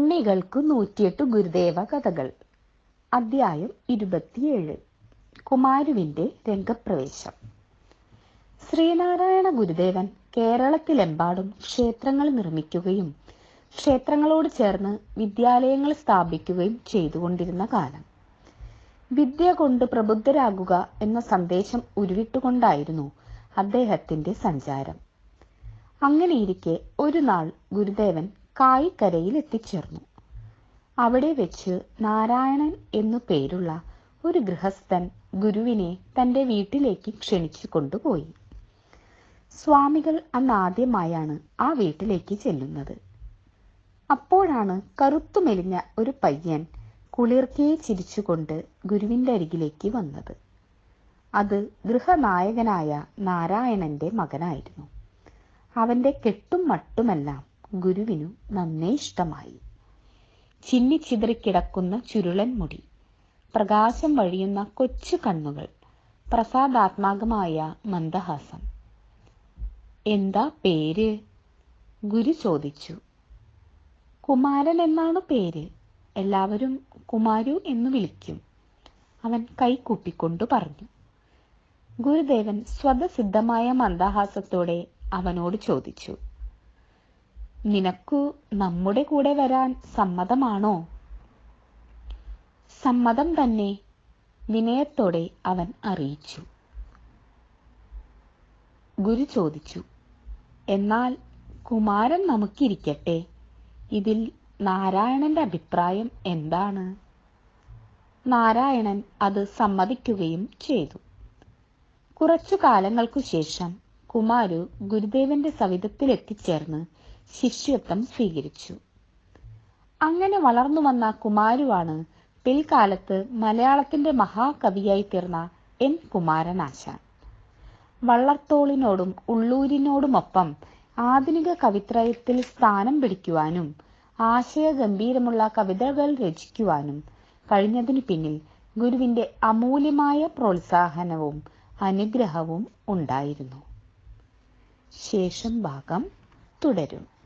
ഉണ്ണികൾക്കു നൂറ്റിയെട്ട് ഗുരുദേവ കഥകൾ. അദ്ധ്യായം ഇരുപത്തിയേഴ്. കുമാരുവിന്റെ രംഗപ്രവേശം. ശ്രീനാരായണ ഗുരുദേവൻ കേരളത്തിലെമ്പാടും ക്ഷേത്രങ്ങൾ നിർമ്മിക്കുകയും ക്ഷേത്രങ്ങളോട് ചേർന്ന് വിദ്യാലയങ്ങൾ സ്ഥാപിക്കുകയും ചെയ്തുകൊണ്ടിരുന്ന കാലം. വിദ്യ കൊണ്ട് പ്രബുദ്ധരാകുക എന്ന സന്ദേശം ഉരുവിട്ടുകൊണ്ടായിരുന്നു അദ്ദേഹത്തിന്റെ സഞ്ചാരം. അങ്ങനെയിരിക്കെ ഒരു നാൾ ഗുരുദേവൻ കായിക്കരയിൽ എത്തിച്ചേർന്നു. അവിടെ വെച്ച് നാരായണൻ എന്നു പേരുള്ള ഒരു ഗൃഹസ്ഥൻ ഗുരുവിനെ തന്റെ വീട്ടിലേക്ക് ക്ഷണിച്ചു കൊണ്ടുപോയി. സ്വാമികൾ അന്ന് ആദ്യമായാണ് ആ വീട്ടിലേക്ക് ചെല്ലുന്നത്. അപ്പോഴാണ് കറുത്തുമെലിഞ്ഞ ഒരു പയ്യൻ കുളിർക്കെ ചിരിച്ചുകൊണ്ട് ഗുരുവിന്റെ അരികിലേക്ക് വന്നത്. അത് ഗൃഹനായകനായ നാരായണന്റെ മകനായിരുന്നു. അവന്റെ കെട്ടും മട്ടുമെല്ലാം ഗുരുവിനു നന്നേ ഇഷ്ടമായി. ചിന്നിച്ചിതറിക്കിടക്കുന്ന ചുരുളൻ മുടി പ്രകാശം വഴിയുന്ന കൊച്ചു കണ്ണുകൾ പ്രസാദാത്മകമായ മന്ദഹാസം. എന്താ പേര്? ഗുരു ചോദിച്ചു. കുമാരൻ എന്നാണ് പേര്. എല്ലാവരും കുമാരു എന്ന് വിളിക്കും അവൻ കൈകൂപ്പിക്കൊണ്ടു പറഞ്ഞു. ഗുരുദേവൻ സ്വതസിദ്ധമായ മന്ദഹാസത്തോടെ അവനോട് ചോദിച്ചു. നിനക്കു നമ്മുടെ കൂടെ വരാൻ സമ്മതമാണോ? സമ്മതം തന്നെ വിനയത്തോടെ അവൻ അറിയിച്ചു. ഗുരു ചോദിച്ചു എന്നാൽ കുമാരൻ നമുക്കിരിക്കട്ടെ. ഇതിൽ നാരായണന്റെ അഭിപ്രായം എന്താണ്? നാരായണൻ അത് സമ്മതിക്കുകയും ചെയ്തു. കുറച്ചു കാലങ്ങൾക്കു ശേഷം കുമാരു ഗുരുദേവന്റെ സവിധത്തിൽ എത്തിച്ചേർന്ന് ശിഷ്യത്വം സ്വീകരിച്ചു. അങ്ങനെ വളർന്നു വന്ന കുമാരുവാണ് പിൽക്കാലത്ത് മലയാളത്തിന്റെ മഹാകവിയായി തീർന്ന എൻ കുമാരനാശാൻ. വള്ളത്തോളിനോടും ഉള്ളൂരിനോടുമൊപ്പം ആധുനിക കവിത്രയത്തിൽ സ്ഥാനം പിടിക്കുവാനും ആശയഗംഭീരമുള്ള കവിതകൾ രചിക്കുവാനും കഴിഞ്ഞതിനു പിന്നിൽ ഗുരുവിന്റെ അമൂല്യമായ പ്രോത്സാഹനവും അനുഗ്രഹവും ഉണ്ടായിരുന്നു. ശേഷം ഭാഗം തുടരും.